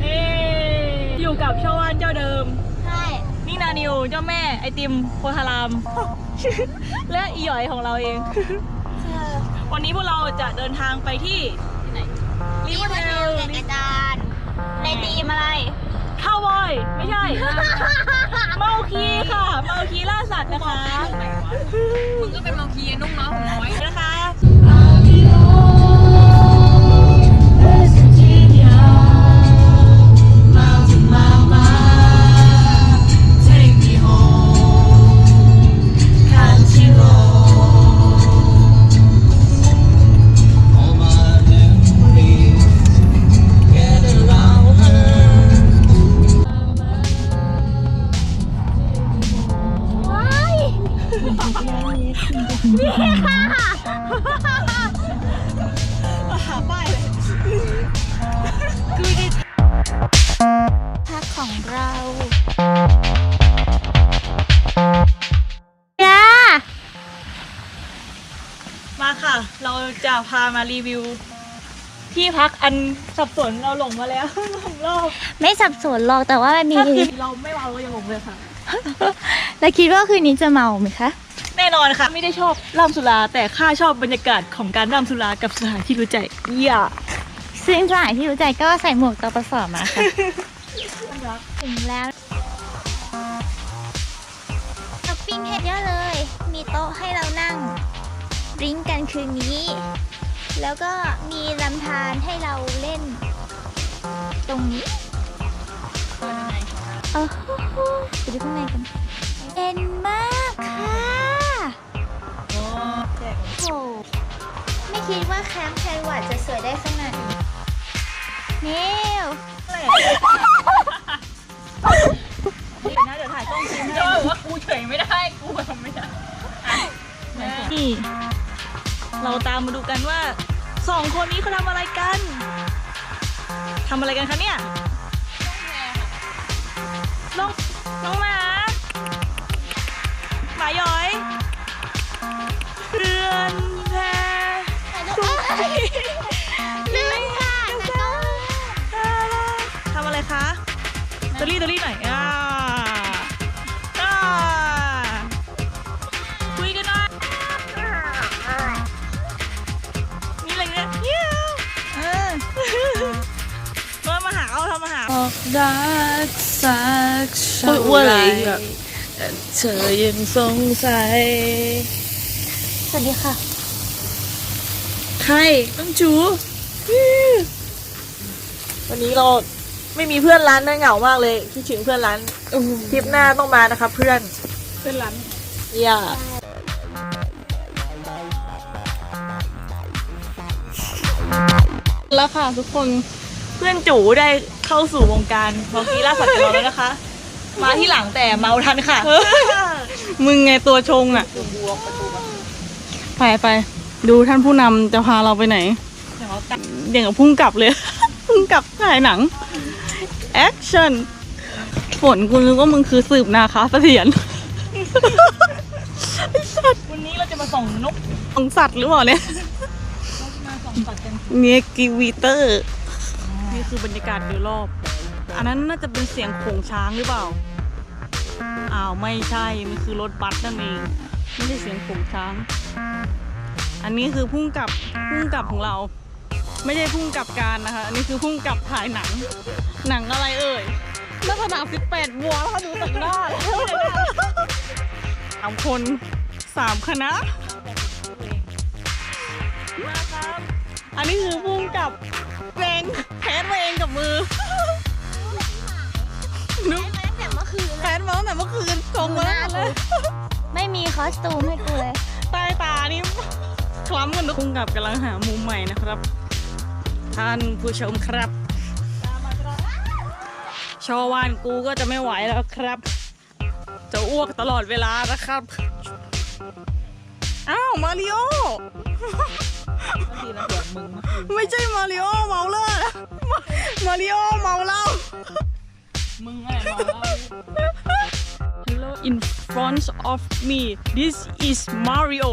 เอ้อยู่กับชาวบ้านเจ้าเดิม ใช่ นี่นานิวเจ้าแม่ไอติมโพธาราม และอีหยอยของเราเอง วันนี้พวกเราจะเดินทางไปที่ที่ไหนลินี่เวอมาร์เทพูลลแก่นกระดานในทีมอะไรข้าวบอย ไม่ใช่ เมาคีค่ะ เมาคีล่าสัตว์นะคะ มึงก็เป็นเมาคีนุ่งน้อยผมน้อยนะคะ เราจะพามารีวิว ที่พักอันสับสนเราหลงมาแล้ว หลงรอบไม่สับสนหรอกแต่ว่ามันมีถ้าคือเราไม่เมาก็ยังหลงเลยค่ะ แล้วคิดว่าคืนนี้จะเมาไหมคะ แน่นอนค่ะ ไม่ได้ชอบร่ำสุราแต่ข้าชอบบรรยากาศของการร่ำสุรากับสถานที่รู้ใจอย่าซึ่งสถานที่รู้ใจก็ใส่หมวกตปสมาค่ะถึงแล้วช้อปปิ้งให้เยอะเลย มีโต๊ะให้เรานั่ง ริ้งกันคืนนี้ แล้วก็มีลำธารให้เราเล่น ตรงนี้โอ้โหไปดูข้างในกันเย็นมากค่ะโอ้ไม่คิดว่าแคมป์ไทวัดจะสวยได้ขนาดนี้เนวาตามมาดูกันว่าสองคนนี้เขาทำอะไรกันทำอะไรกันคะเนี่ยน้องน้องหมาหมาย้อยเรือนแพลื่นค่ะแต่ก็ทำอะไรคะตัวรี่ตัวรี่หน่อย รักสักโอ้ยอ้วนเลยอะแต่เธอยังสงสัยสวัสดีค่ะใครต้องจู วันนี้เราไม่มีเพื่อนร้านน่าเหงามากเลยคิดถึงเพื่อนร้านทริปหน้าต้องมานะคะเพื่อนเพื่อนร้านอย่าแล้วค่ะทุกคนเพื่อนจูได้ เข้าสู่วงการเมาคีล่าสัตว์กับเราแล้วนะคะ มาที่หลังแต่เมาทันค่ะ มึงไงตัวชงอะ ไปไปดูท่านผู้นำจะพาเราไปไหนอย่างกับพุ่งกลับเลย พุ่งกลับถ่ายหนัง แอคชั่น ฝนกูนึกว่ามึงคือสืบนาคาเสถียรวันนี้เราจะมาส่องนก ของสัตว์หรือเปล่าเนี่ย มาส่องสัตว์กัน เนียกิวีเตอร์ นี่คือบรรยากาศโดยรอบ อันนั้นน่าจะเป็นเสียงโขงช้างหรือเปล่า อ้าวไม่ใช่ มันคือรถบัสนั่นเอง ไม่ใช่เสียงโขงช้าง อันนี้คือพุ่งกับพุ่งกับของเรา ไม่ใช่พุ่งกับการนะคะ อันนี้คือพุ่งกับถ่ายหนัง หนังอะไรเอ่ยลักษณะ18บัวแล้วดูจากหน้าสามคนสามคณะมาครับอันนี้คือพุ่งกับเองแคสมาเองกับ มือนุ๊กตั้งแต่เมื่อคืนแคสมาตั้งแต่เมื่อคืนชงมาแล้วเลยไม่มีคอสตูมให้กูเลยใต้ตานี่คล้ำกันนุ๊กพุ่งกับกำลังหามุมใหม่นะครับ ท่านผู้ชมครับชอวานกูก็จะไม่ไหวแล้วครับ จะอ้วกตลอดเวลานะครับ อ้าว มาริโอ ไม่ใช่มาริโอเมาเลอร์นะมาริโอเมาเหล้ามึงอะไรมาแล้ว Hello in front of me this is Mario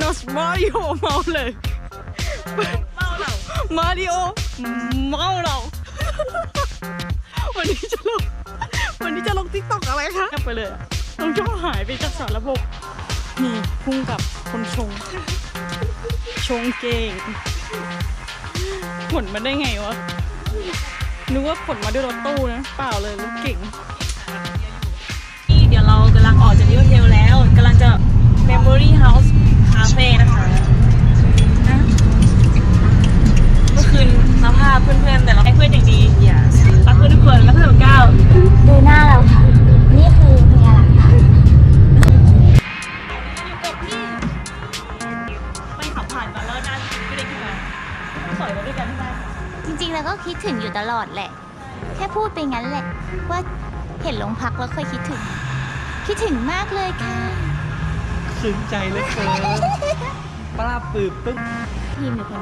not Mario เมาเลยเมาเหล่ามาริโอเมาเราวันนี้จะลงวันนี้จะลงทิกตอกอะไรคะไปเลยอะลงช่องหายไปจากสารระบบ นี่พุ่งกับคนชง ชงเก่งขนมาได้ไงวะ นึกว่าขนมาด้วยรถตู้นะ เปล่าเลยรถเก่งนี่เดี๋ยวเรากำลังออกจากนิวเทลแล้วกำลังจะ Memory House Cafe นะคะนะเมื่อคืนสภาพเพื่อนๆ แต่เราให้เพื่อนอย่างดีอ ด้วยกันที่บ้านจริงๆ แล้วก็คิดถึงอยู่ตลอดแหละ แค่พูดไปงั้นแหละ ว่าเห็นโรงพักแล้วเคยคิดถึง คิดถึงมากเลยค่ะ ซึ้งใจเหลยเกินปลาปืบปึ๊บ ทีมหรือคน